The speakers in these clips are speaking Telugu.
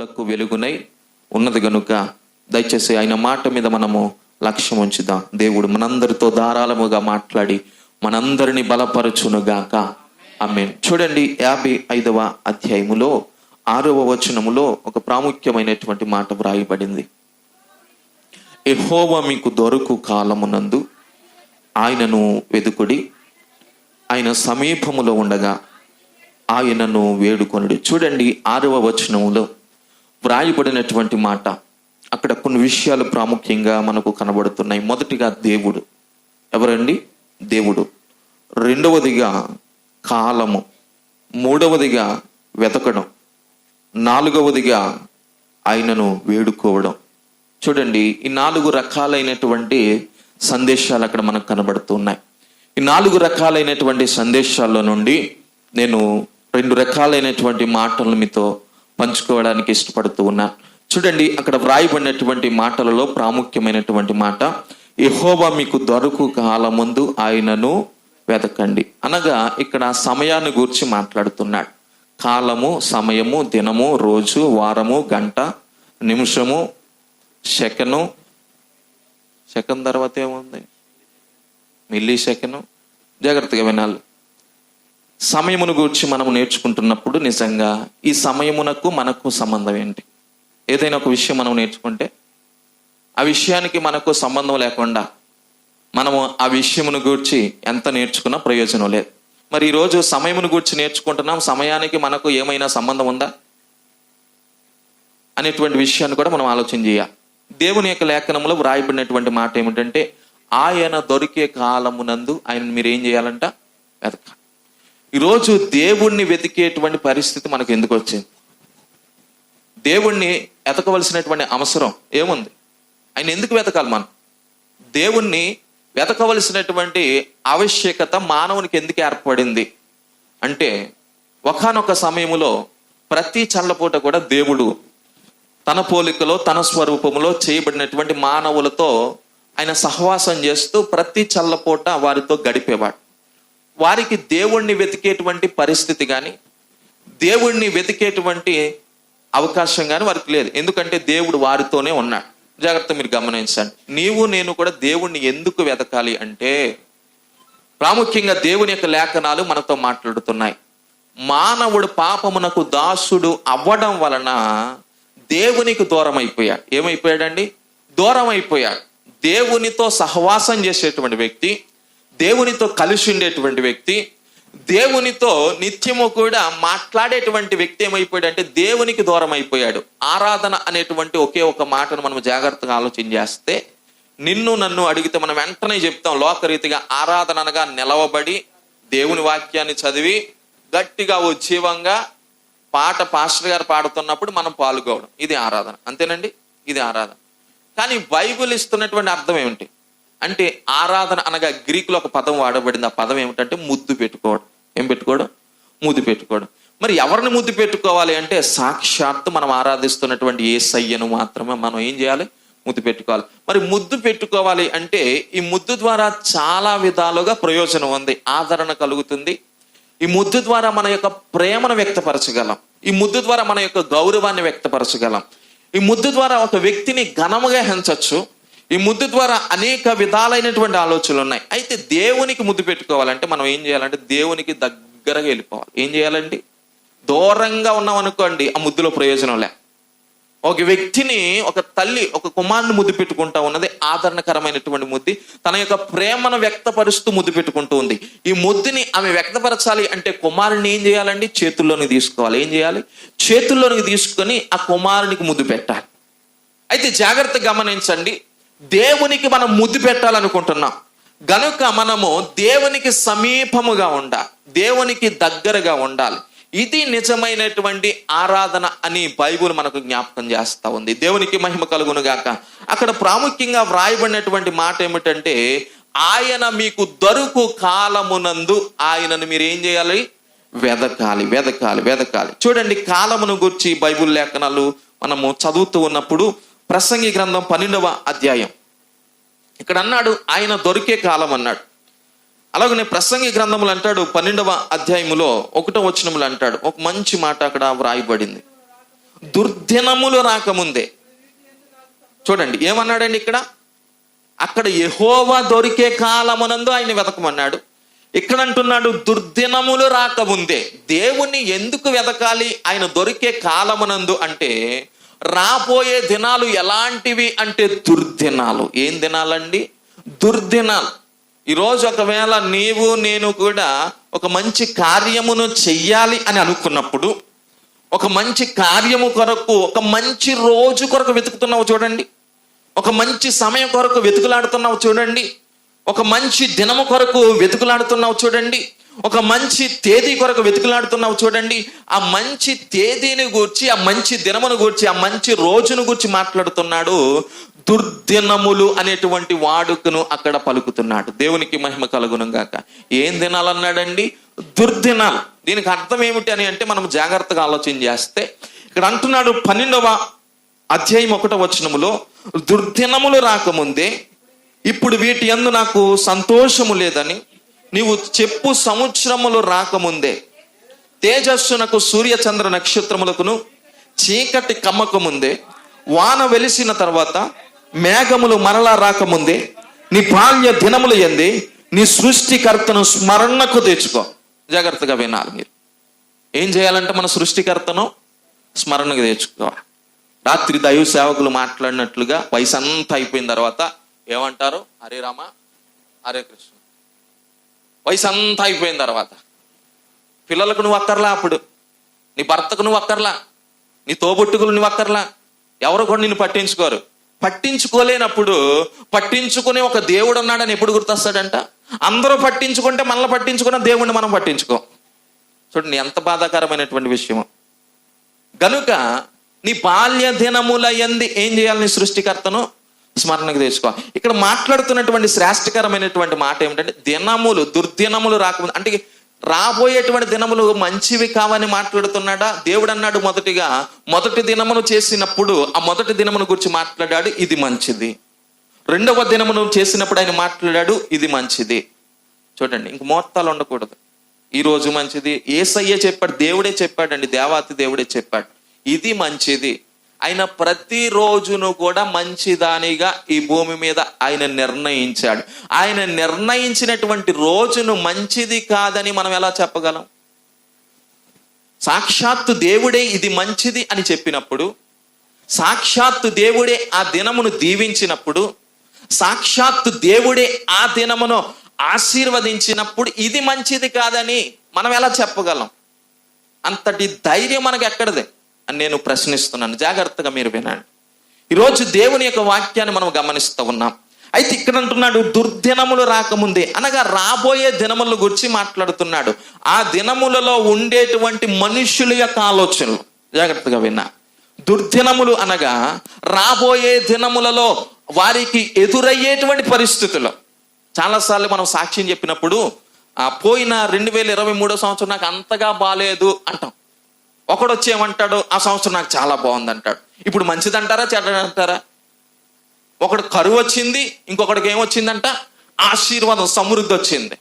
పాదములకు వెలుగునై ఉన్నది గనుక దయచేసి ఆయన మాట మీద మనము లక్ష్యం ఉంచుదాం. దేవుడు మనందరితో ధారాళముగా మాట్లాడి మనందరిని బలపరచునుగాక. ఆమె చూడండి యాభై ఐదవ అధ్యాయములో ఆరవ వచనములో ఒక ప్రాముఖ్యమైనటువంటి మాట వ్రాయబడింది. ఎహోవా మీకు దొరకు కాలమునందు ఆయనను వెదుకుడి ఆయన సమీపములో ఉండగా ఆయనను వేడుకొనుడు. చూడండి ఆరవ వచనములో. వ్రాయబడినటువంటి మాట. అక్కడ కొన్ని విషయాలు ప్రాముఖ్యంగా మనకు కనబడుతున్నాయి. మొదటిగా దేవుడు. ఎవరండి? దేవుడు. రెండవదిగా కాలము. మూడవదిగా వెతకడం. నాలుగవదిగా ఆయనను వేడుకోవడం. చూడండి ఈ నాలుగు రకాలైనటువంటి సందేశాలు అక్కడ మనకు కనబడుతున్నాయి. ఈ నాలుగు రకాలైనటువంటి సందేశాల్లో నుండి నేను రెండు రకాలైనటువంటి మాటలను మీతో పంచుకోవడానికి ఇష్టపడుతూ ఉన్నాను చూడండి అక్కడ వ్రాయబడినటువంటి మాటలలో ప్రాముఖ్యమైనటువంటి మాట ఎహోబా మీకు దొరకు కాలముందు ఆయనను వెతకండి అనగా ఇక్కడ సమయాన్ని గూర్చి మాట్లాడుతున్నాడు. కాలము సమయము దినము రోజు వారము గంట నిమిషము సెకను. సెకండ్ తర్వాత ఏముంది? మిల్లీ సెకను జాగ్రత్తగా వినాలి. సమయమును గురించి మనం నేర్చుకుంటున్నప్పుడు నిజంగా ఈ సమయమునకు మనకు సంబంధం ఏంటి? ఏదైనా ఒక విషయం మనం నేర్చుకుంటే ఆ విషయానికి మనకు సంబంధం లేకుండా మనము ఆ విషయమును గూర్చి ఎంత నేర్చుకున్నా ప్రయోజనం లేదు. మరి ఈరోజు సమయమును గూర్చి నేర్చుకుంటున్నాం సమయానికి మనకు ఏమైనా సంబంధం ఉందా? అనేటువంటి విషయాన్ని కూడా మనం ఆలోచన చేయాలి. దేవుని యొక్క లేఖనంలో వ్రాయబడినటువంటి మాట ఏమిటంటే ఆయన దొరికే కాలమునందు ఆయన మీరు ఏం చేయాలంట? వెతకాలి. ఈరోజు దేవుణ్ణి వెతికేటువంటి పరిస్థితి మనకు ఎందుకు వచ్చింది? దేవుణ్ణి వెతకవలసినటువంటి అవసరం ఏముంది? ఆయన ఎందుకు వెతకాలి మనం? దేవుణ్ణి వెతకవలసినటువంటి ఆవశ్యకత మానవునికి ఎందుకు ఏర్పడింది? అంటే ఒకానొక సమయంలో ప్రతి చల్లపూట కూడా దేవుడు తన పోలికలో తన స్వరూపంలో చేయబడినటువంటి మానవులతో ఆయన సహవాసం చేస్తూ ప్రతి చల్లపూట వారితో గడిపేవాడు. వారికి దేవుణ్ణి వెతికేటువంటి పరిస్థితి కానీ దేవుణ్ణి వెతికేటువంటి అవకాశం కానీ వారికి లేదు. ఎందుకంటే దేవుడు వారితోనే ఉన్నాడు. జాగ్రత్త మీరు గమనించండి. నీవు నేను కూడా దేవుణ్ణి ఎందుకు వెతకాలి అంటే ప్రాముఖ్యంగా దేవుని యొక్క లేఖనాలు మనతో మాట్లాడుతున్నాయి. మానవుడు పాపమునకు దాసుడు అవ్వడం వలన దేవునికి దూరం అయిపోయాడు ఏమైపోయాడండి? దూరం అయిపోయాడు దేవునితో సహవాసం చేసేటువంటి వ్యక్తి దేవునితో కలిసి ఉండేటువంటి వ్యక్తి దేవునితో నిత్యము కూడా మాట్లాడేటువంటి వ్యక్తి ఏమైపోయాడు అంటే దేవునికి దూరం అయిపోయాడు ఆరాధన అనేటువంటి ఒకే ఒక మాటను మనం జాగ్రత్తగా ఆలోచన చేస్తే నిన్ను నన్ను అడిగితే మనం వెంటనే చెప్తాం లోకరీతిగా ఆరాధన అనగా నిలవబడి దేవుని వాక్యాన్ని చదివి గట్టిగా ఉజ్జీవంగా పాట పాస్టర్ గారు పాడుతున్నప్పుడు మనం పాల్గొవడం ఇది ఆరాధన. అంతేనండి? ఇది ఆరాధన. కానీ బైబుల్ ఇస్తున్నటువంటి అర్థం ఏమిటి? అంటే ఆరాధన అనగా గ్రీకులో ఒక పదం వాడబడింది. ఆ పదం ఏమిటంటే ముద్దు పెట్టుకోవడం. ఏం పెట్టుకోవడం? ముద్దు పెట్టుకోవడం. మరి ఎవరిని ముద్దు పెట్టుకోవాలి అంటే సాక్షాత్తు మనం ఆరాధిస్తున్నటువంటి ఏ సయ్యను మాత్రమే మనం ఏం చేయాలి? ముద్దు పెట్టుకోవాలి. మరి ముద్దు పెట్టుకోవాలి అంటే ఈ ముద్దు ద్వారా చాలా విధాలుగా ప్రయోజనం ఉంది. ఆదరణ కలుగుతుంది. ఈ ముద్దు ద్వారా మన యొక్క ప్రేమను వ్యక్తపరచగలం. ఈ ముద్దు ద్వారా మన యొక్క గౌరవాన్ని వ్యక్తపరచగలం. ఈ ముద్దు ద్వారా ఒక వ్యక్తిని ఘనముగా హెంచవచ్చు ఈ ముద్దు ద్వారా అనేక విధాలైనటువంటి ఆలోచనలు ఉన్నాయి. అయితే దేవునికి ముద్దు పెట్టుకోవాలంటే మనం ఏం చేయాలంటే దేవునికి దగ్గరగా వెళ్ళిపోవాలి. ఏం చేయాలండి? దూరంగా ఉన్నాం అనుకోండి ఆ ముద్దులో ప్రయోజనం లే. ఒక వ్యక్తిని ఒక తల్లి ఒక కుమారుని ముద్దు పెట్టుకుంటా ఉన్నది ఆదరణకరమైనటువంటి ముద్ది. తన యొక్క ప్రేమను వ్యక్తపరుస్తూ ముద్దు పెట్టుకుంటూ ఉంది. ఈ ముద్దుని ఆమె వ్యక్తపరచాలి అంటే కుమారుని ఏం చేయాలండి? చేతుల్లోనికి తీసుకోవాలి. ఏం చేయాలి? చేతుల్లోనికి తీసుకొని ఆ కుమారునికి ముద్దు పెట్టాలి. అయితే జాగ్రత్త గమనించండి దేవునికి మనం ముద్దు పెట్టాలనుకుంటున్నాం. గనుక మనము దేవునికి సమీపముగా ఉండాలి దేవునికి దగ్గరగా ఉండాలి. ఇది నిజమైనటువంటి ఆరాధన అని బైబుల్ మనకు జ్ఞాపకం చేస్తూ ఉంది. దేవునికి మహిమ కలుగును గాక. అక్కడ ప్రాముఖ్యంగా వ్రాయబడినటువంటి మాట ఏమిటంటే ఆయన మీకు దొరుకు కాలమునందు ఆయనను మీరు ఏం చేయాలి? వెదకాలి వెదకాలి వెదకాలి. చూడండి కాలమును గురించి బైబుల్ లేఖనాలు మనము చదువుతూ ఉన్నప్పుడు ప్రసంగి గ్రంథం పన్నెండవ అధ్యాయం. ఇక్కడ అన్నాడు ఆయన దొరికే కాలం అన్నాడు. అలాగనే ప్రసంగి గ్రంథములు అంటాడు పన్నెండవ అధ్యాయములో ఒకటో వచనములు అంటాడు. ఒక మంచి మాట అక్కడ వ్రాయబడింది. దుర్దినములు రాకముందే. చూడండి ఏమన్నాడండి ఇక్కడ? అక్కడ యహోవా దొరికే కాలమునందు ఆయన వెతకమన్నాడు. ఇక్కడ అంటున్నాడు దుర్దినములు రాకముందే. దేవుణ్ణి ఎందుకు వెతకాలి? ఆయన దొరికే కాలమునందు అంటే రాబోయే దినాలు ఎలాంటివి అంటే దుర్దినాలు. ఏం దినాలండి? దుర్దినాలు. ఈరోజు ఒకవేళ నీవు నేను కూడా ఒక మంచి కార్యమును చెయ్యాలి అని అనుకున్నప్పుడు ఒక మంచి కార్యము కొరకు ఒక మంచి రోజు కొరకు వెతుకుతున్నావు చూడండి. ఒక మంచి సమయం కొరకు వెతుకులాడుతున్నావు చూడండి. ఒక మంచి దినము కొరకు వెతుకులాడుతున్నావు చూడండి. ఒక మంచి తేదీ కొరకు వెతుకులాడుతున్నావు చూడండి. ఆ మంచి తేదీని గూర్చి ఆ మంచి దినమును గూర్చి ఆ మంచి రోజును గూర్చి మాట్లాడుతున్నాడు. దుర్దినములు అనేటువంటి వాడుకను అక్కడ పలుకుతున్నాడు. దేవునికి మహిమ కలుగునుగాక. ఏం దినాలన్నాడండి? దుర్దినాలు. దీనికి అర్థం ఏమిటి అని అంటే మనం జాగ్రత్తగా ఆలోచన చేస్తే ఇక్కడ అంటున్నాడు పన్నెండవ అధ్యాయం ఒకటో వచనములో దుర్దినములు రాకముందే ఇప్పుడు వీటి ఎందు నాకు సంతోషము లేదని నీవు చెప్పు సంవత్సరములు రాకముందే. తేజస్సునకు సూర్య చంద్ర నక్షత్రములకును చీకటి కమ్మకముందే. వాన వెలిసిన తర్వాత మేఘములు మరలా రాకముందే. నీ బాల్య దినములు ఎంది. నీ సృష్టికర్తను స్మరణకు తెచ్చుకో. జాగ్రత్తగా వినాలి మీరు. ఏం చేయాలంటే మన సృష్టికర్తను స్మరణకు తెచ్చుకోవాలి రాత్రి దైవ సేవకులు మాట్లాడినట్లుగా వయసు అంతా అయిపోయిన తర్వాత ఏమంటారు? హరే రామ హరే కృష్ణ. వయసు అంతా అయిపోయిన తర్వాత పిల్లలకు నువ్వు అక్కర్లా అప్పుడు? నీ భర్తకు నువ్వు అక్కర్లా? నీ తోబుట్టుకులు నువ్వు అక్కర్లా? ఎవరు కూడా నిన్ను పట్టించుకోరు. పట్టించుకోలేనప్పుడు పట్టించుకునే ఒక దేవుడు ఉన్నాడని ఎప్పుడు గుర్తొస్తాడంట? అందరూ పట్టించుకుంటే మనల్ని పట్టించుకున్న దేవుణ్ణి మనం పట్టించుకోం. చూడండి ఎంత బాధాకరమైనటువంటి విషయం గనుక నీ బాల్య దినముల ఎంది ఏం చేయాలి నీ సృష్టికర్తను? స్మరణకు తెచ్చుకో. ఇక్కడ మాట్లాడుతున్నటువంటి శ్రేష్టకరమైనటువంటి మాట ఏమిటంటే దినములు దుర్దినములు రాకముందు అంటే రాబోయేటువంటి దినములు మంచివి కావని మాట్లాడుతున్నాడా? దేవుడు అన్నాడు మొదటిగా. మొదటి దినమును చేసినప్పుడు ఆ మొదటి దినమును గురించి మాట్లాడాడు ఇది మంచిది. రెండవ దినమును చేసినప్పుడు ఆయన మాట్లాడాడు ఇది మంచిది. చూడండి ఇంక మోత్తాలు ఉండకూడదు. ఈ రోజు మంచిది. ఏసయ్యే చెప్పాడు దేవుడే చెప్పాడండి దేవాతి దేవుడే చెప్పాడు. ఇది మంచిది. ఆయన ప్రతి రోజును కూడా మంచిదానిగా ఈ భూమి మీద ఆయన నిర్ణయించాడు. ఆయన నిర్ణయించినటువంటి రోజును మంచిది కాదని మనం ఎలా చెప్పగలం? సాక్షాత్తు దేవుడే ఇది మంచిది అని చెప్పినప్పుడు సాక్షాత్తు దేవుడే ఆ దినమును దీవించినప్పుడు సాక్షాత్తు దేవుడే ఆ దినమును ఆశీర్వదించినప్పుడు ఇది మంచిది కాదని మనం ఎలా చెప్పగలం? అంతటి ధైర్యం మనకు ఎక్కడదే? అని నేను ప్రశ్నిస్తున్నాను. జాగ్రత్తగా మీరు వినండి. ఈరోజు దేవుని యొక్క వాక్యాన్ని మనం గమనిస్తూ ఉన్నాం. అయితే ఇక్కడ అంటున్నాడు దుర్దినములు రాకముందే. అనగా రాబోయే దినముల గురించి మాట్లాడుతున్నాడు. ఆ దినములలో ఉండేటువంటి మనుష్యుల యొక్క ఆలోచనలు. జాగ్రత్తగా విన్నా. దుర్దినములు అనగా రాబోయే దినములలో వారికి ఎదురయ్యేటువంటి పరిస్థితులు. చాలాసార్లు మనం సాక్ష్యం చెప్పినప్పుడు ఆ పోయిన రెండు వేల ఇరవై మూడో సంవత్సరం నాకు అంతగా బాగాలేదు అంటాం. ఒకడు వచ్చి ఏమంటాడు ఆ సంవత్సరం నాకు చాలా బాగుంది అంటాడు ఇప్పుడు మంచిదంటారా చెడ్డదంటారా? ఒకడు కరువు వచ్చింది ఇంకొకడికి ఏమొచ్చిందంట ఆశీర్వాదం సమృద్ధి వచ్చింది.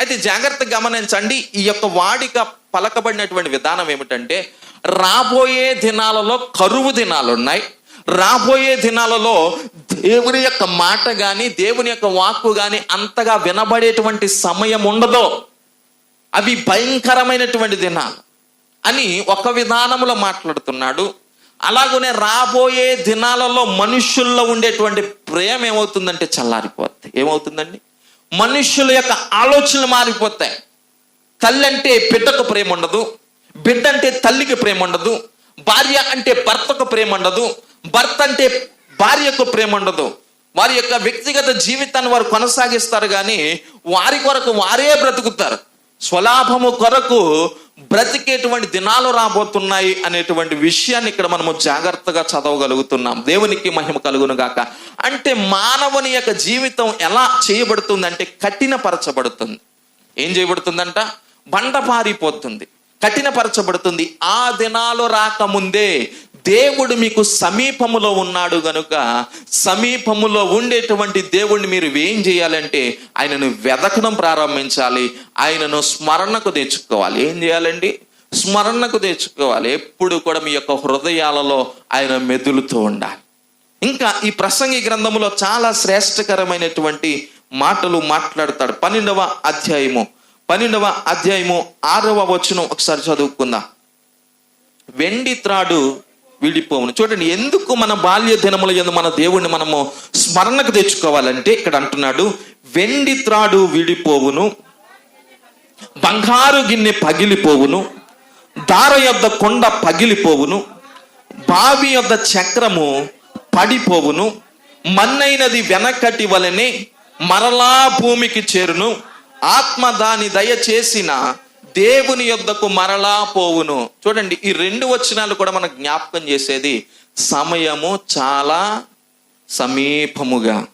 అయితే జాగ్రత్త గమనించండి ఈ యొక్క వాడిక పలకబడినటువంటి విధానం ఏమిటంటే రాబోయే దినాలలో కరువు దినాలు ఉన్నాయి. రాబోయే దినాలలో దేవుని యొక్క మాట గాని దేవుని యొక్క వాక్కు గాని అంతగా వినబడేటువంటి సమయం ఉండదో. అవి భయంకరమైనటువంటి దినాలు. అని ఒక విధానంలో మాట్లాడుతున్నాడు. అలాగనే రాబోయే దినాలలో మనుషుల్లో ఉండేటువంటి ప్రేమ ఏమవుతుందంటే చల్లారిపోద్ది. ఏమవుతుందండి? మనుషుల యొక్క ఆలోచనలు మారిపోతాయి. తల్లి అంటే బిడ్డకు ప్రేమ ఉండదు. బిడ్డ అంటే తల్లికి ప్రేమ ఉండదు. భార్య అంటే భర్తకు ప్రేమ ఉండదు. భర్త అంటే భార్యకు ప్రేమ ఉండదు. వారి యొక్క వ్యక్తిగత జీవితాన్ని వారు కొనసాగిస్తారు కానీ వారి కొరకు వారే బ్రతుకుతారు. స్వలాభము కొరకు బ్రతికేటువంటి దినాలు రాబోతున్నాయి అనేటువంటి విషయాన్ని ఇక్కడ మనము జాగ్రత్తగా చదవగలుగుతున్నాం. దేవునికి మహిమ కలుగును గాక అంటే మానవుని యొక్క జీవితం ఎలా చేయబడుతుంది అంటే కఠినపరచబడుతుంది. ఏం చేయబడుతుందంట? బండపారిపోతుంది. కఠినపరచబడుతుంది. ఆ దినాలు రాకముందే దేవుడు మీకు సమీపములో ఉన్నాడు గనుక సమీపములో ఉండేటువంటి దేవుడిని మీరు ఏం చేయాలంటే ఆయనను వెదకడం ప్రారంభించాలి ఆయనను స్మరణకు తెచ్చుకోవాలి. ఏం చేయాలండి? స్మరణకు తెచ్చుకోవాలి. ఎప్పుడు కూడా మీ యొక్క హృదయాలలో ఆయన మెదులుతూ ఉండాలి. ఇంకా ఈ ప్రసంగి గ్రంథంలో చాలా శ్రేష్టకరమైనటువంటి మాటలు మాట్లాడతాడు. పన్నెండవ అధ్యాయము. పన్నెండవ అధ్యాయము ఆరవ వచనం ఒకసారి చదువుకుందాం. వెండి త్రాడు విడిపోవును. చూడండి ఎందుకు మన బాల్య దినముల ఎందు మన దేవుణ్ణి మనము స్మరణకు తెచ్చుకోవాలంటే ఇక్కడ అంటున్నాడు వెండి త్రాడు విడిపోవును బంగారు గిన్నె పగిలిపోవును దార యొద్ద కొండ పగిలిపోవును బావి యొద్ద చక్రము పడిపోవును మన్నైనది వెనకటి వలనే మరలా భూమికి చేరును ఆత్మ దాని దయ చేసిన దేవుని యొద్దకు మరలా పోవును. చూడండి ఈ రెండు వచనాలు కూడా మనకు జ్ఞాపకం చేసేది సమయము చాలా సమీపముగా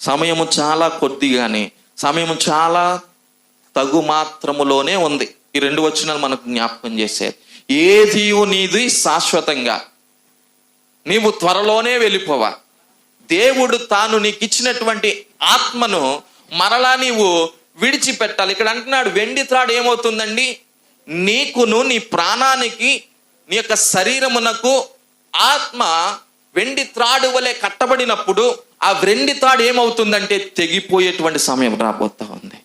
సమయము చాలా కొద్దిగానే సమయము చాలా తగు మాత్రములోనే ఉంది. ఈ రెండు వచనాలు మనకు జ్ఞాపకం చేసేది. ఏది నీది శాశ్వతంగా నీవు త్వరలోనే వెళ్ళిపోవా. దేవుడు తాను నీకు ఇచ్చినటువంటి ఆత్మను మరలా నీవు విడిచిపెట్టాలి. ఇక్కడ అంటున్నాడు వెండి త్రాడు ఏమవుతుందండి? నీకును నీ ప్రాణానికి నీ యొక్క శరీరమునకు ఆత్మ వెండి త్రాడు వలె కట్టబడినప్పుడు ఆ వెండి త్రాడు ఏమవుతుందంటే తెగిపోయేటువంటి సమయం రాబోతా ఉంది.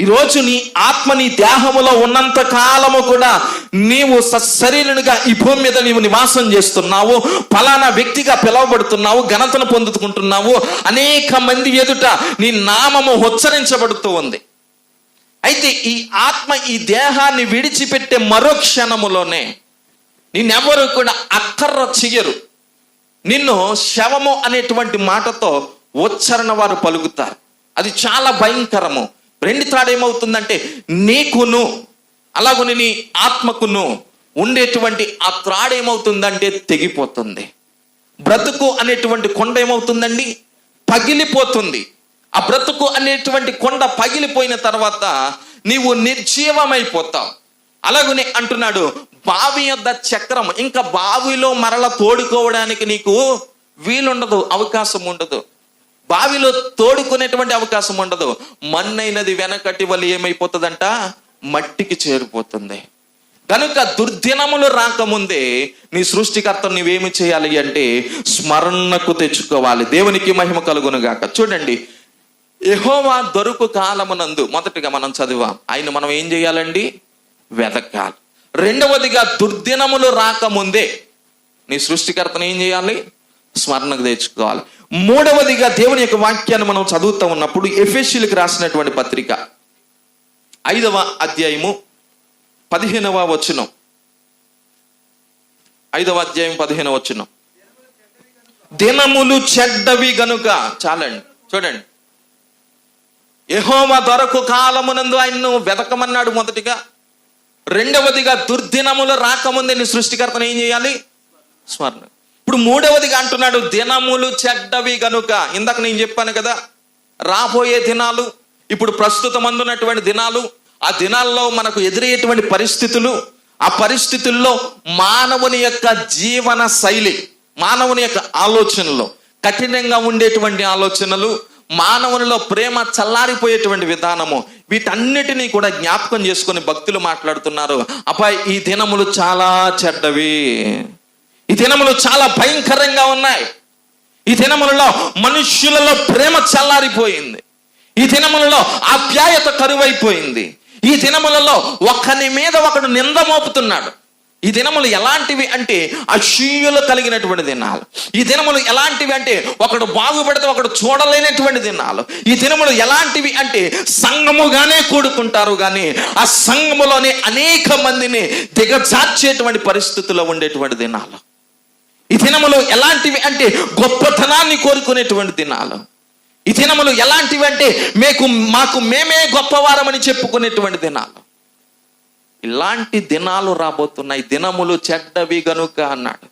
ఈరోజు నీ ఆత్మ నీ దేహములో ఉన్నంత కాలము కూడా నీవు సశరీరునిగా ఈ భూమి మీద నీవు నివాసం చేస్తున్నావు ఫలానా వ్యక్తిగా పిలువబడుతున్నావు ఘనతను పొందుకుంటున్నావు. అనేక మంది ఎదుట నీ నామము హెచ్చరించబడుతూ ఉంది. అయితే ఈ ఆత్మ ఈ దేహాన్ని విడిచిపెట్టే మరో క్షణములోనే నిన్నెవరు కూడా అక్కర్ర చెయ్యరు. నిన్ను శవము అనేటువంటి మాటతో ఉచ్చరణ వారు పలుకుతారు. అది చాలా భయంకరము. రెండు త్రాడు ఏమవుతుందంటే నీకును అలాగని నీ ఆత్మకును ఉండేటువంటి ఆ త్రాడు ఏమవుతుందంటే తెగిపోతుంది. బ్రతుకు అనేటువంటి కొండ ఏమవుతుందండి? పగిలిపోతుంది. ఆ బ్రతుకు అనేటువంటి కొండ పగిలిపోయిన తర్వాత నీవు నిర్జీవమైపోతావు. అలాగనే అంటున్నాడు బావి యొద్ద చక్రం ఇంకా బావిలో మరల తోడుకోవడానికి నీకు వీలుండదు అవకాశం ఉండదు బావిలో తోడుకునేటువంటి అవకాశం ఉండదు. మన్నైనది వెనకటి వల్ల ఏమైపోతుందంట? మట్టికి చేరిపోతుంది. కనుక దుర్దినములు రాకముందే నీ సృష్టికర్త నువ్వేమి చేయాలి అంటే స్మరణకు తెచ్చుకోవాలి. దేవునికి మహిమ కలుగునుగాక. చూడండి యహోవా దొరుకు కాలమునందు మొదటిగా మనం చదివాం. ఆయన మనం ఏం చేయాలండి? వెతకాలి రెండవదిగా దుర్దినములు రాకముందే నీ సృష్టికర్తను ఏం చేయాలి? స్మరణకు తెచ్చుకోవాలి. మూడవదిగా దేవుని యొక్క వాక్యాన్ని మనం చదువుతూ ఉన్నప్పుడు ఎఫెషియల్కి రాసినటువంటి పత్రిక. ఐదవ అధ్యాయము పదిహేనవ వచనం. ఐదవ అధ్యాయం పదిహేనవ వచనం. దినములు చెడ్డవి గనుక చాలండి చూడండి. యెహోవా దొరకు కాలమునందు ఆయన్ను వెతకమన్నాడు మొదటిగా. రెండవదిగా దుర్దినములు రాకముందే నీ సృష్టికర్తను ఏం చేయాలి? స్మరణ ఇప్పుడు మూడవదిగా అంటున్నాడు దినములు చెడ్డవి గనుక. ఇందాక నేను చెప్పాను కదా రాబోయే దినాలు ఇప్పుడు ప్రస్తుతం అందున్నటువంటి దినాలు ఆ దినాల్లో మనకు ఎదురయ్యేటువంటి పరిస్థితులు ఆ పరిస్థితుల్లో మానవుని యొక్క జీవన శైలి మానవుని యొక్క ఆలోచనలు కఠినంగా ఉండేటువంటి ఆలోచనలు మానవునిలో ప్రేమ చల్లారిపోయేటువంటి విధానము వీటన్నిటినీ కూడా జ్ఞాపకం చేసుకుని భక్తులు మాట్లాడుతున్నారు అబ్బాయి ఈ దినములు చాలా చెడ్డవి. ఈ దినములు చాలా భయంకరంగా ఉన్నాయి. ఈ దినములలో మనుష్యులలో ప్రేమ చల్లారిపోయింది. ఈ దినములలో ఆప్యాయత కరువైపోయింది. ఈ దినములలో ఒకని మీద ఒకడు నింద మోపుతున్నాడు. ఈ దినములు ఎలాంటివి అంటే అసూయలు కలిగినటువంటి దినాలు. ఈ దినములు ఎలాంటివి అంటే ఒకడు బాగుపడితే ఒకడు చూడలేనటువంటి దినాలు. ఈ దినములు ఎలాంటివి అంటే సంఘముగానే కూడుకుంటారు కానీ ఆ సంఘములోనే అనేక మందిని దిగజార్చేటువంటి పరిస్థితుల్లో ఉండేటువంటి దినాలు. ఈ దినములు ఎలాంటివి అంటే గొప్పతనాన్ని కోరుకునేటువంటి దినాలు. ఈ దినములు ఎలాంటివి అంటే మీకు మాకు మేమే గొప్పవారమని చెప్పుకునేటువంటి దినాలు. ఇలాంటి దినాలు రాబోతున్నాయి. దినములు చెడ్డవి గనుక అన్నాడు.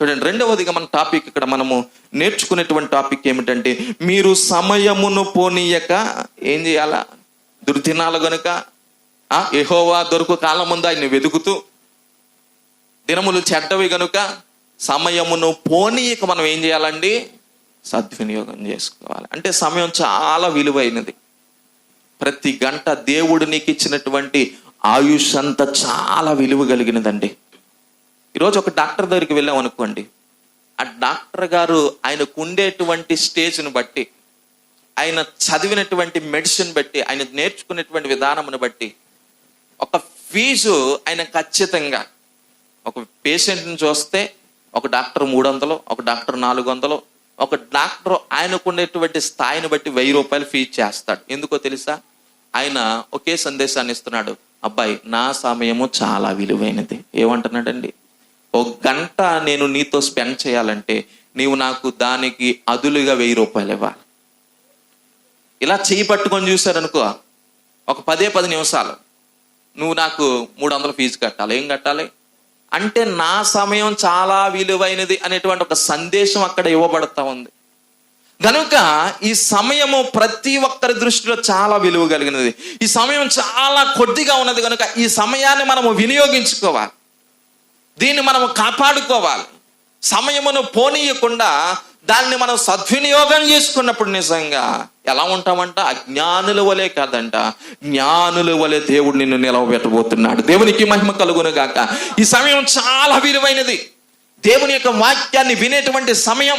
చూడండి రెండవదిగా మన టాపిక్ ఇక్కడ మనము నేర్చుకునేటువంటి టాపిక్ ఏమిటంటే మీరు సమయమును పోనీయక ఏం చేయాలా? దుర్దినాలు గనుక ఎహోవా దొరుకు కాలం ముందు ఆయన్ని వెతుకుతూ దినములు చెడ్డవి గనుక సమయమును పోనీయక మనం ఏం చేయాలండి? సద్వినియోగం చేసుకోవాలి. అంటే సమయం చాలా విలువైనది. ప్రతి గంట దేవుడు నీకు ఇచ్చినటువంటి ఆయుష్ అంతా చాలా విలువ కలిగినదండి. ఈరోజు ఒక డాక్టర్ దగ్గరికి వెళ్ళాం అనుకోండి. ఆ డాక్టర్ గారు ఆయనకు ఉండేటువంటి స్టేజ్ని బట్టి ఆయన చదివినటువంటి మెడిసిన్ బట్టి ఆయన నేర్చుకునేటువంటి విధానమును బట్టి ఒక ఫీజు ఆయన ఖచ్చితంగా ఒక పేషెంట్ని చూస్తే ఒక డాక్టర్ మూడు వందలు ఒక డాక్టర్ నాలుగు వందలు ఒక డాక్టర్ ఆయనకు ఉండేటువంటి స్థాయిని బట్టి వెయ్యి రూపాయలు ఫీజు చేస్తాడు. ఎందుకో తెలుసా? ఆయన ఒకే సందేశాన్ని ఇస్తున్నాడు. అబ్బాయి నా సమయము చాలా విలువైనది. ఏమంటున్నాడండి? ఒక గంట నేను నీతో స్పెండ్ చేయాలంటే నీవు నాకు దానికి అదులుగా వెయ్యి రూపాయలు ఇవ్వాలి. ఇలా చేయి పట్టుకొని చూశారనుకో ఒక పదే పది నిమిషాలు నువ్వు నాకు మూడు వందల ఫీజు కట్టాలి. ఏం కట్టాలి? అంటే నా సమయం చాలా విలువైనది అనేటువంటి ఒక సందేశం అక్కడ ఇవ్వబడతా ఉంది. కనుక ఈ సమయము ప్రతి ఒక్కరి దృష్టిలో చాలా విలువ కలిగినది. ఈ సమయం చాలా కొద్దిగా ఉన్నది కనుక ఈ సమయాన్ని మనము వినియోగించుకోవాలి. దీన్ని మనము కాపాడుకోవాలి. సమయమును పోనీయకుండా దాన్ని మనం సద్వినియోగం చేసుకున్నప్పుడు నిజంగా ఎలా ఉంటామంట? అజ్ఞానుల వలె కాదంట. జ్ఞానుల వలె దేవుడు నిన్ను నిలవబెట్టబోతున్నాడు. దేవునికి మహిమ కలుగును గాక ఈ సమయం చాలా విలువైనది. దేవుని యొక్క వాక్యాన్ని వినేటువంటి సమయం.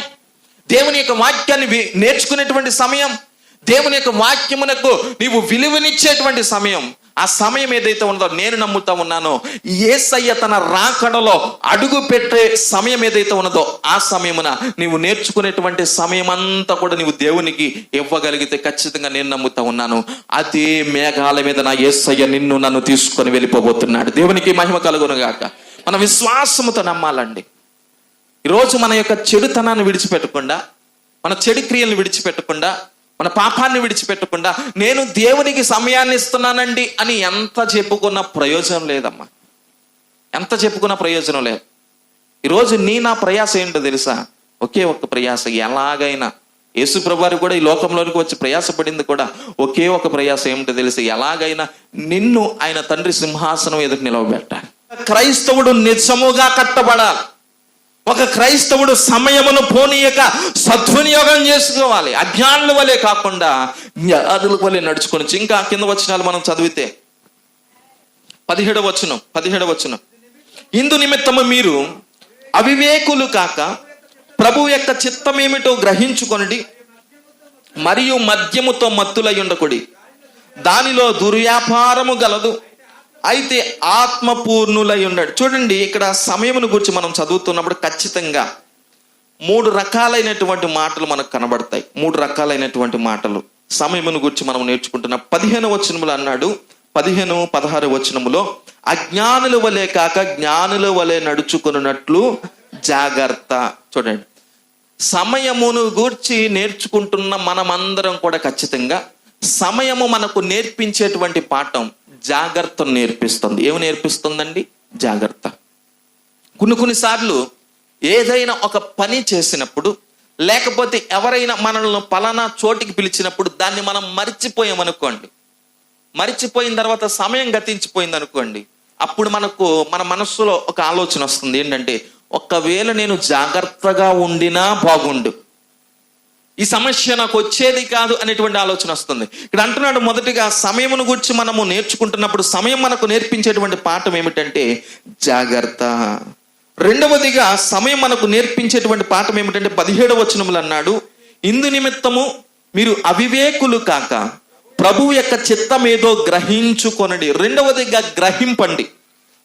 దేవుని యొక్క వాక్యాన్ని వి- నేర్చుకునేటువంటి సమయం. దేవుని యొక్క వాక్యమునకు నీవు విలువనిచ్చేటువంటి సమయం. ఆ సమయం ఏదైతే ఉన్నదో నేను నమ్ముతా ఉన్నానో ఏసయ్య తన రాకడలో అడుగు పెట్టే సమయం ఏదైతే ఉన్నదో ఆ సమయమున నీవు నేర్చుకునేటువంటి సమయం అంతా కూడా నీవు దేవునికి ఇవ్వగలిగితే ఖచ్చితంగా నేను నమ్ముతా ఉన్నాను. అదే మేఘాల మీద నా ఏసయ్య నిన్ను నన్ను తీసుకొని వెళ్ళిపోబోతున్నాడు. దేవునికి మహిమ కలుగునుగాక. మన విశ్వాసముతో నమ్మాలండి. ఈరోజు మన యొక్క చెడుతనాన్ని విడిచిపెట్టకుండా మన చెడు క్రియలను విడిచిపెట్టకుండా మన పాపాన్ని విడిచిపెట్టకుండా నేను దేవునికి సమయాన్ని ఇస్తున్నానండి అని ఎంత చెప్పుకున్న ప్రయోజనం లేదమ్మా. ఎంత చెప్పుకున్న ప్రయోజనం లేదు. ఈరోజు నీ నా ప్రయాస ఏంటో తెలుసా? ఒకే ఒక్క ప్రయాస. ఎలాగైనా యేసు ప్రభువారు కూడా ఈ లోకంలోనికి వచ్చి ప్రయాసపడింది కూడా ఒకే ఒక ప్రయాస ఏమిటో తెలిసి ఎలాగైనా నిన్ను ఆయన తండ్రి సింహాసనం ఎదురు నిలవబెట్టాలి. క్రైస్తవుడు నిజముగా కట్టబడాలి. ఒక క్రైస్తవుడు సమయమును పోనీయక సద్వినియోగం చేసుకోవాలి. అజ్ఞానుల వలె కాకుండా జ్ఞానుల వలె నడుచుకొని ఇంకా కింద వచనాలు మనం చదివితే పదిహేడవ వచనం పదిహేడవ వచనం. ఇందు నిమిత్తము మీరు అవివేకులు కాక ప్రభు యొక్క చిత్తం ఏమిటో గ్రహించుకొనిడి మరియు మద్యముతో మత్తులై ఉండకుడి. దానిలో దుర్వ్యాపారము గలదు. అయితే ఆత్మపూర్ణులై ఉన్నాడు. చూడండి ఇక్కడ సమయమును గురించి మనం చదువుతున్నప్పుడు ఖచ్చితంగా మూడు రకాలైనటువంటి మాటలు మనకు కనబడతాయి. మూడు రకాలైనటువంటి మాటలు. సమయమును గురించి మనం నేర్చుకుంటున్న పదిహేను వచనములు అన్నాడు. పదిహేను పదహారు వచనములో అజ్ఞానుల వలె కాక జ్ఞానుల వలె నడుచుకున్నట్లు జాగ్రత్త. చూడండి. సమయమును గూర్చి నేర్చుకుంటున్న మనమందరం కూడా ఖచ్చితంగా సమయము మనకు నేర్పించేటువంటి పాఠం జాగ్రత్తను నేర్పిస్తుంది. ఏమి నేర్పిస్తుందండి? జాగ్రత్త. కొన్ని కొన్నిసార్లు ఏదైనా ఒక పని చేసినప్పుడు లేకపోతే ఎవరైనా మనల్ని పలానా చోటికి పిలిచినప్పుడు దాన్ని మనం మర్చిపోయామనుకోండి. మరిచిపోయిన తర్వాత సమయం గతించిపోయింది అనుకోండి అప్పుడు మనకు మన మనస్సులో ఒక ఆలోచన వస్తుంది. ఏంటంటే ఒకవేళ నేను జాగ్రత్తగా ఉండినా బాగుండు. ఈ సమస్య నాకు వచ్చేది కాదు అనేటువంటి ఆలోచన వస్తుంది. ఇక్కడ అంటున్నాడు మొదటిగా సమయమును గురించి మనము నేర్చుకుంటున్నప్పుడు సమయం మనకు నేర్పించేటువంటి పాఠం ఏమిటంటే జాగ్రత్త. రెండవదిగా సమయం మనకు నేర్పించేటువంటి పాఠం ఏమిటంటే పదిహేడవ వచనములు అన్నాడు ఇందు నిమిత్తము మీరు అవివేకులు కాక ప్రభువు యొక్క చిత్తం ఏదో గ్రహించుకొనండి. రెండవదిగా గ్రహింపండి.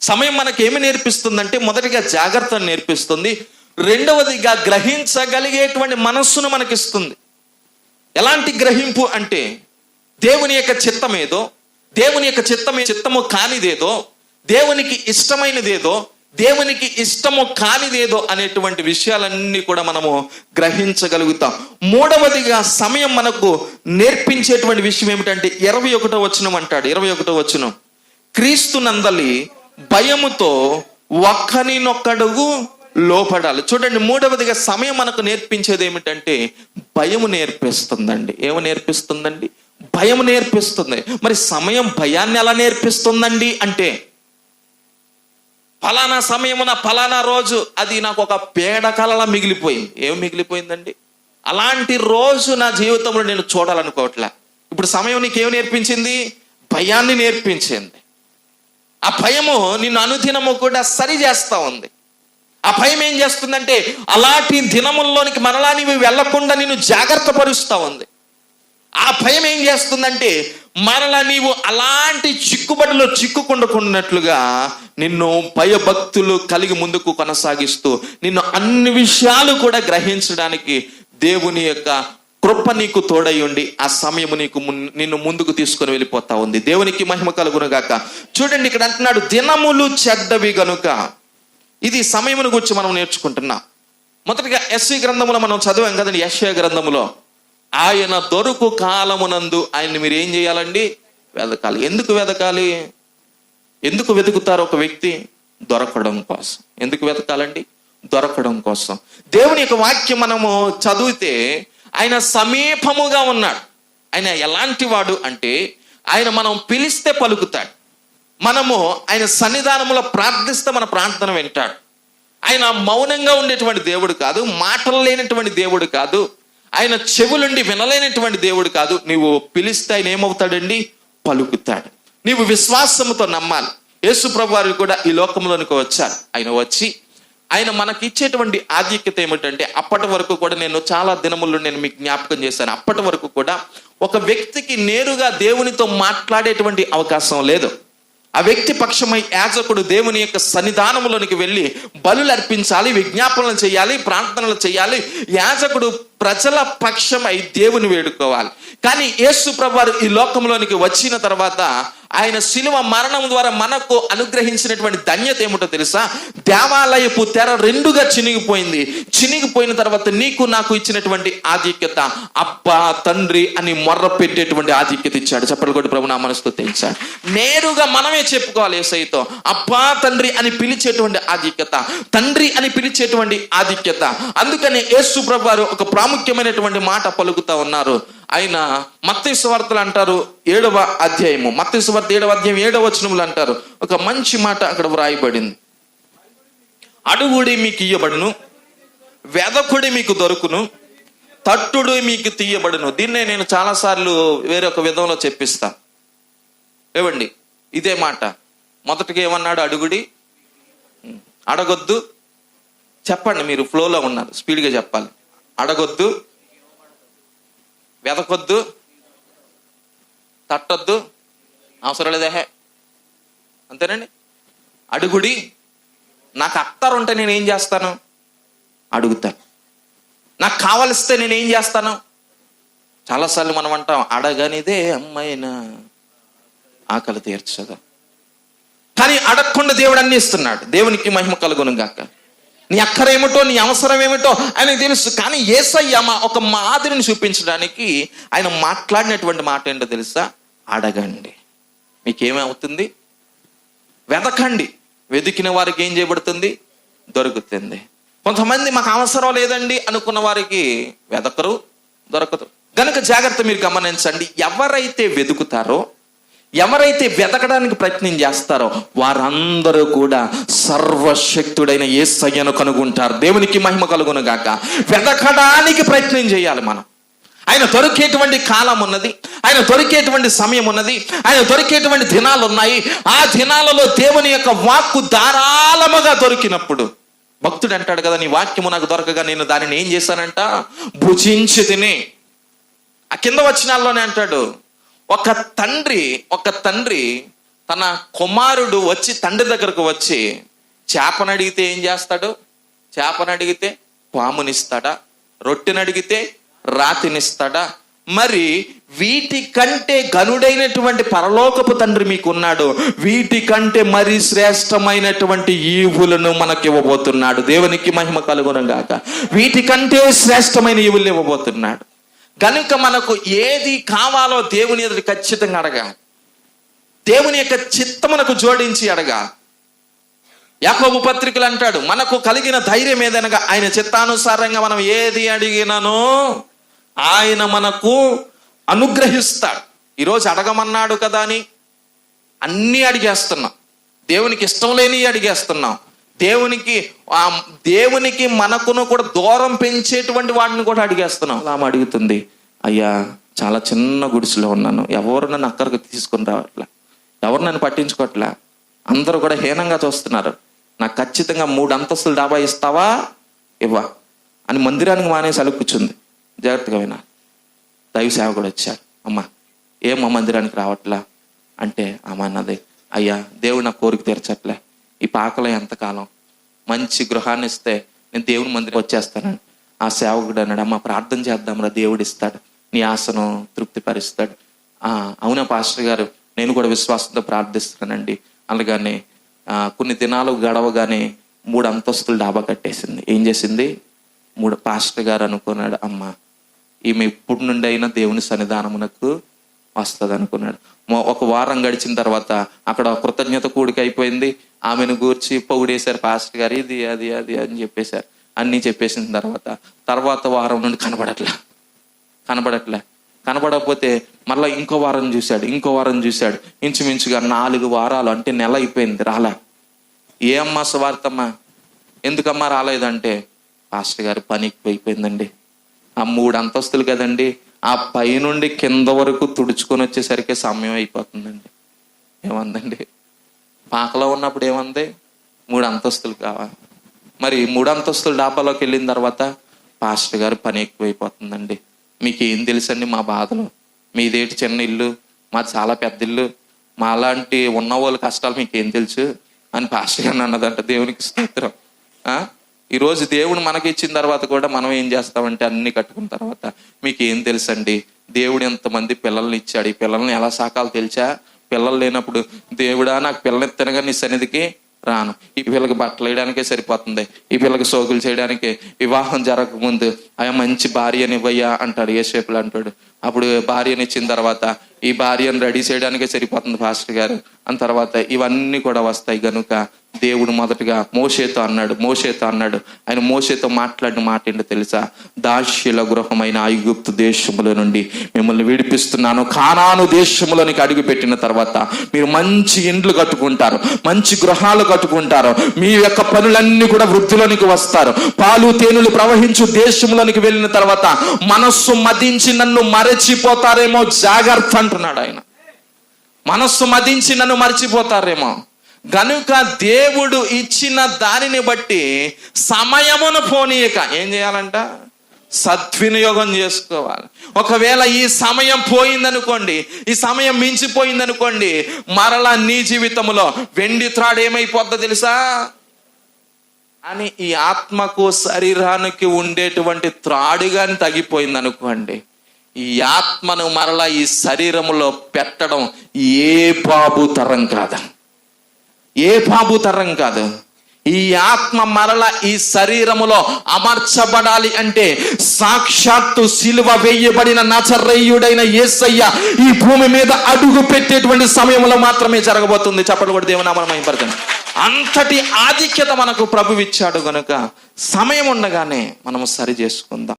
సమయం మనకు ఏమి నేర్పిస్తుందంటే మొదటిగా జాగ్రత్తను నేర్పిస్తుంది. రెండవదిగా గ్రహించగలిగేటువంటి మనస్సును మనకిస్తుంది. ఎలాంటి గ్రహింపు అంటే దేవుని యొక్క చిత్తం ఏదో దేవుని యొక్క చిత్తమే చిత్తము కానిదేదో దేవునికి ఇష్టమైనదేదో దేవునికి ఇష్టము కానిదేదో అనేటువంటి విషయాలన్నీ కూడా మనము గ్రహించగలుగుతాం. మూడవదిగా సమయం మనకు నేర్పించేటువంటి విషయం ఏమిటంటే ఇరవై ఒకటో వచనం అంటాడు ఇరవై ఒకటో వచనం. క్రీస్తు నందలి భయముతో ఒక్కనినొక్కడుగు లోపడాలి. చూడండి మూడవదిగా సమయం మనకు నేర్పించేది ఏమిటంటే భయం నేర్పిస్తుందండి. ఏమి నేర్పిస్తుందండి? భయం నేర్పిస్తుంది. మరి సమయం భయాన్ని ఎలా నేర్పిస్తుందండి అంటే ఫలానా సమయమున ఫలానా రోజు అది నాకు ఒక పేడకలలా మిగిలిపోయింది. ఏం మిగిలిపోయిందండి? అలాంటి రోజు నా జీవితంలో నేను చూడాలనుకోవట్లే. ఇప్పుడు సమయం నీకేం నేర్పించింది? భయాన్ని నేర్పించింది. ఆ భయము నిన్ను అనుదినము కూడా సరి చేస్తా ఉంది. ఆ భయం ఏం చేస్తుందంటే అలాంటి దినముల్లోనికి మనలా నీవు వెళ్ళకుండా నేను జాగ్రత్త పరుస్తా ఉంది. ఆ భయం ఏం చేస్తుందంటే మనలా నీవు అలాంటి చిక్కుబడిలో చిక్కుకుండకున్నట్లుగా నిన్ను భయభక్తులు కలిగి ముందుకు కొనసాగిస్తూ నిన్ను అన్ని విషయాలు కూడా గ్రహించడానికి దేవుని యొక్క కృప నీకు తోడై ఉండి ఆ సమయము నీకు నిన్ను ముందుకు తీసుకొని వెళ్ళిపోతా ఉంది. దేవునికి మహిమ కలుగునుగాక. చూడండి ఇక్కడ అంటున్నాడు దినములు చెడ్డవి గనుక ఇది సమయమును గురించి మనం నేర్చుకుంటున్నాం. మొదటిగా ఎస్వి గ్రంథములో మనం చదివాం కదండి యశ్వ గ్రంథములో. ఆయన దొరుకు కాలమునందు ఆయన్ని మీరు ఏం చేయాలండి? వెదకాలి. ఎందుకు వెదకాలి? ఎందుకు వెతుకుతారు ఒక వ్యక్తి? దొరకడం కోసం. ఎందుకు వెతకాలండి? దొరకడం కోసం. దేవుని యొక్క వాక్యం మనము చదివితే ఆయన సమీపముగా ఉన్నాడు. ఆయన ఎలాంటి వాడు అంటే ఆయన మనం పిలిస్తే పలుకుతాడు. మనము ఆయన సన్నిధానంలో ప్రార్థిస్తే మన ప్రార్థన వింటాడు. ఆయన మౌనంగా ఉండేటువంటి దేవుడు కాదు మాటలు లేనటువంటి దేవుడు కాదు ఆయన చెవులుండి వినలేనటువంటి దేవుడు కాదు. నీవు పిలిస్తే ఆయన ఏమవుతాడండి? పలుకుతాడు. నీవు విశ్వాసముతో నమ్మాలి. యేసు ప్రభు వారు కూడా ఈ లోకంలోనికి వచ్చారు. ఆయన వచ్చి ఆయన మనకి ఇచ్చేటువంటి ఆధిక్యత ఏమిటంటే అప్పటి వరకు కూడా నేను చాలా దినములు నేను మీకు జ్ఞాపకం చేశాను. అప్పటి వరకు కూడా ఒక వ్యక్తికి నేరుగా దేవునితో మాట్లాడేటువంటి అవకాశం లేదు. ఆ వ్యక్తి పక్షమై యాజకుడు దేవుని యొక్క సన్నిధానములోనికి వెళ్ళి బలులు అర్పించాలి విజ్ఞాపనలు చేయాలి ప్రార్థనలు చేయాలి. యాజకుడు ప్రజల పక్షమై దేవుని వేడుకోవాలి. కానీ యేసు ప్రభువారు ఈ లోకంలోనికి వచ్చిన తర్వాత ఆయన శిలువ మరణం ద్వారా మనకు అనుగ్రహించినటువంటి ధన్యత ఏమిటో తెలుసా? దేవాలయపు తెర రెండుగా చినిగిపోయింది. చినిగిపోయిన తర్వాత నీకు నాకు ఇచ్చినటువంటి ఆధిక్యత. అబ్బా తండ్రి అని మొర్ర పెట్టేటువంటి ఆధిక్యత ఇచ్చాడు. చెప్పలు కొట్టి ప్రభు నా మనసుతో తెచ్చాడు నేరుగా మనమే చెప్పుకోవాలి ఏసైతో. అబ్బా తండ్రి అని పిలిచేటువంటి ఆధిక్యత. తండ్రి అని పిలిచేటువంటి ఆధిక్యత. అందుకని యేసు ప్రభు వారు ఒక ప్రాముఖ్యమైనటువంటి మాట పలుకుతా ఉన్నారు. ఆయన మత్స్యవార్తలు అంటారు ఏడవ అధ్యాయము. మత్స్యవార్త ఏడవ అధ్యాయం ఏడవ వచనములు అంటారు. ఒక మంచి మాట అక్కడ వ్రాయబడింది. అడుగుడి మీకు ఇయ్యబడును వెదకుడి మీకు దొరుకును తట్టుడు మీకు తీయబడును. దీన్నే నేను చాలాసార్లు వేరొక విధంలో చెప్పిస్తా. ఏవండి? ఇదే మాట. మొదటిగా ఏమన్నాడు అడుగుడి? అడగొద్దు. చెప్పండి మీరు ఫ్లోలో ఉన్నారు. స్పీడ్గా చెప్పాలి. అడగొద్దు వెదకొద్దు తట్టొద్దు అవసరం లేదే. అంతేనండి? అడుగుడి నాకు అత్తరు ఉంటే నేను ఏం చేస్తాను? అడుగుతాను నాకు కావలిస్తే నేను ఏం చేస్తాను? చాలాసార్లు మనం అంటాం అడగనిదే అమ్మాయినా ఆకలి తీర్చదా. కానీ అడగకుండా దేవుడు అన్ని ఇస్తున్నాడు దేవునికి మహిమ కలుగును గాక నీ అక్కరేమిటో నీ అవసరం ఏమిటో ఆయనకు తెలుసు. కానీ ఏసయ్య మా ఒక మాదిరిని చూపించడానికి ఆయన మాట్లాడినటువంటి మాట ఏంటో తెలుసా? అడగండి. మీకేమవుతుంది? వెదకండి. వెతికిన వారికి ఏం చేయబడుతుంది? దొరుకుతుంది. కొంతమంది మాకు అవసరం లేదండి అనుకున్న వారికి వెదకరు దొరకదు. కనుక జాగ్రత్త మీరు గమనించండి. ఎవరైతే వెతుకుతారో ఎవరైతే వెతకడానికి ప్రయత్నం చేస్తారో వారందరూ కూడా సర్వశక్తుడైన ఏ సయ్యను కనుగొంటారు. దేవునికి మహిమ కలుగును గాక వెతకడానికి ప్రయత్నం చేయాలి మనం. ఆయన దొరికేటువంటి కాలం ఉన్నది. ఆయన దొరికేటువంటి సమయం ఉన్నది. ఆయన దొరికేటువంటి దినాలు ఉన్నాయి. ఆ దినాలలో దేవుని యొక్క వాక్కు ధారాళముగా దొరికినప్పుడు భక్తుడు అంటాడు కదా నీ వాక్యము నాకు దొరకగా నేను దానిని ఏం చేశానంట? భుజించి తిని. ఆ కింద వచ్చినాల్లోనే అంటాడు ఒక తండ్రి ఒక తండ్రి తన కుమారుడు వచ్చి తండ్రి దగ్గరకు వచ్చి చేపను అడిగితే ఏం చేస్తాడు? చేపను అడిగితే పామునిస్తాడా? రొట్టెని అడిగితే రాతినిస్తాడా? మరి వీటి కంటే గనుడైనటువంటి పరలోకపు తండ్రి మీకు ఉన్నాడు వీటి కంటే మరి శ్రేష్టమైనటువంటి ఈవులను మనకి ఇవ్వబోతున్నాడు దేవునికి మహిమ కలుగునం గాక వీటి కంటే శ్రేష్టమైన ఈవులు ఇవ్వబోతున్నాడు. కనుక మనకు ఏది కావాలో దేవుని ఎదురు ఖచ్చితంగా అడగాలి. దేవుని యొక్క చిత్తమునకు జోడించి అడగాలి. యాకోబు పత్రికలు అంటాడు మనకు కలిగిన ధైర్యం ఏదనగా ఆయన చిత్తానుసారంగా మనం ఏది అడిగినను ఆయన మనకు అనుగ్రహిస్తాడు. ఈరోజు అడగమన్నాడు కదా అని అన్నీ అడిగేస్తున్నాం. దేవునికి ఇష్టం లేని అడిగేస్తున్నాం. దేవునికి ఆ దేవునికి మనకును కూడా దూరం పెంచేటువంటి వాటిని కూడా అడిగేస్తున్నాం ఆమె అడుగుతుంది అయ్యా చాలా చిన్న గుడిసెలో ఉన్నాను. ఎవరు నన్ను అక్కడికి తీసుకుని రావట్లా? ఎవరు నన్ను పట్టించుకోవట్లా? అందరూ కూడా హీనంగా చూస్తున్నారు. నాకు ఖచ్చితంగా మూడు అంతస్తులు డాబా ఇస్తావా? ఇవ్వా. అని మందిరానికి మానేసి అలా కూర్చుంది. జాగ్రత్తగా వినా. దైవ సేవకుడు వచ్చాడు. అమ్మ ఏమో మందిరానికి రావట్లా? అంటే అమ్మ అన్నది అయ్యా దేవుడు నా కోరిక తీర్చట్లే. ఈ పాకలో ఎంతకాలం? మంచి గృహాన్ని ఇస్తే నేను దేవుని మందిరం వచ్చేస్తానని ఆ సేవకుడు అన్నాడు అమ్మ ప్రార్థన చేద్దాంరా దేవుడు ఇస్తాడు. నీ ఆశను తృప్తిపరుస్తాడు. ఆ అవునా పాస్టర్ గారు? నేను కూడా విశ్వాసంతో ప్రార్థిస్తున్నానండి. అలాగని కొన్ని దినాలు గడవగానే మూడు అంతస్తులు డాబా కట్టేసింది. ఏం చేసింది? మూడు పాస్టర్ గారు అనుకున్నాడు అమ్మ ఈమె ఇప్పుడు నుండి అయినా దేవుని సన్నిధానమునకు వస్తుంది అనుకున్నాడు ఒక వారం గడిచిన తర్వాత అక్కడ కృతజ్ఞత కూడిక అయిపోయింది. ఆమెను గూర్చి పొగిడేశారు పాస్టర్ గారు ఇది అది అది అని చెప్పేశారు. అన్ని చెప్పేసిన తర్వాత తర్వాత వారం నుండి కనబడట్లే. కనబడట్లే. కనబడకపోతే మళ్ళీ ఇంకో వారం చూశాడు ఇంకో వారం చూశాడు. ఇంచుమించుగా నాలుగు వారాలు అంటే నెల అయిపోయింది రాలే. ఏ అమ్మా సువార్తమ్మా? ఎందుకమ్మా రాలేదంటే పాస్టర్ గారి పని ఎక్కువైపోయిందండి. ఆ మూడు అంతస్తులు కదండి. ఆ పైనుండి కింద వరకు తుడుచుకొని వచ్చేసరికి సమయం అయిపోతుందండి. ఏమందండి? పాకలో ఉన్నప్పుడు ఏమంది? మూడు అంతస్తులు కావాలి. మరి మూడు అంతస్తులు డాబాలోకి వెళ్ళిన తర్వాత పాస్టర్ గారు పని ఎక్కువైపోతుందండి. మీకు ఏం తెలుసండి మా బాధలు? మీదేటి చిన్న ఇల్లు? మాది చాలా పెద్ద ఇల్లు. మాలాంటి ఉన్న వాళ్ళ కష్టాలు మీకేం తెలుసు? అని పాస్టర్ గారిని అన్నదంట దేవునికి స్తోత్రం. ఈరోజు దేవుడు మనకి ఇచ్చిన తర్వాత కూడా మనం ఏం చేస్తామంటే అన్ని కట్టుకున్న తర్వాత మీకు ఏం తెలుసండి? దేవుడు ఎంతమంది పిల్లల్ని ఇచ్చాడు? ఈ పిల్లల్ని ఎలా సాకాలు తెలిసా పిల్లలు లేనప్పుడు దేవుడా నాకు పిల్లనెత్తనగా నీ సన్నిధికి రాను. ఈ పిల్లకి బట్టలు వేయడానికే సరిపోతుంది. ఈ పిల్లకి సోకులు చేయడానికి వివాహం జరగకముందు. అయ్యా మంచి భార్యనివ్వయ్యా అంటాడు ఏ షేపులు అంటాడు. అప్పుడు భార్యని ఇచ్చిన తర్వాత ఈ భార్యను రెడీ చేయడానికే సరిపోతుంది ఫాస్టర్ గారు. అని తర్వాత ఇవన్నీ కూడా వస్తాయి గనుక దేవుడు మొదటగా మోషేతో అన్నాడు మోషేతో అన్నాడు. ఆయన మోషేతో మాట్లాడిన మాట ఏంటో తెలుసా? దాస్యుల గృహమైన ఐగుప్తు దేశముల నుండి మిమ్మల్ని విడిపిస్తున్నాను. కానాను దేశములోనికి అడుగు పెట్టిన తర్వాత మీరు మంచి ఇండ్లు కట్టుకుంటారు మంచి గృహాలు కట్టుకుంటారు. మీ యొక్క పనులన్నీ కూడా వృద్ధిలోనికి వస్తారు. పాలు తేనెలు ప్రవహించు దేశంలోనికి వెళ్ళిన తర్వాత మనస్సు మదించి నన్ను మరచిపోతారేమో జాగ్రత్త అంటున్నాడు ఆయన. మనస్సు మదించి నన్ను మర్చిపోతారేమో. గనుక దేవుడు ఇచ్చిన దానిని బట్టి సమయమును పోనీయక. ఏం చేయాలంట? సద్వినియోగం చేసుకోవాలి. ఒకవేళ ఈ సమయం పోయిందనుకోండి ఈ సమయం మించిపోయిందనుకోండి మరలా నీ జీవితంలో వెండి త్రాడు ఏమైపోద్దో తెలుసా? అని ఈ ఆత్మకు శరీరానికి ఉండేటువంటి త్రాడు కానీ తగ్గిపోయింది అనుకోండి ఈ ఆత్మను మరలా ఈ శరీరములో పెట్టడం ఏ బాబు తరం కాదు. ఏ బాబు తరం కాదు. ఈ ఆత్మ మరల ఈ శరీరములో అమర్చబడాలి అంటే సాక్షాత్తు సిలువ వేయబడిన నచరయ్యుడైన యేసయ్య ఈ భూమి మీద అడుగు పెట్టేటువంటి సమయంలో మాత్రమే జరగబోతుంది. చెప్పలు కూడా దేవునామని మహింపరచండి అంతటి ఆధిక్యత మనకు ప్రభువిచ్చాడు గనుక సమయం ఉండగానే మనము సరి చేసుకుందాం.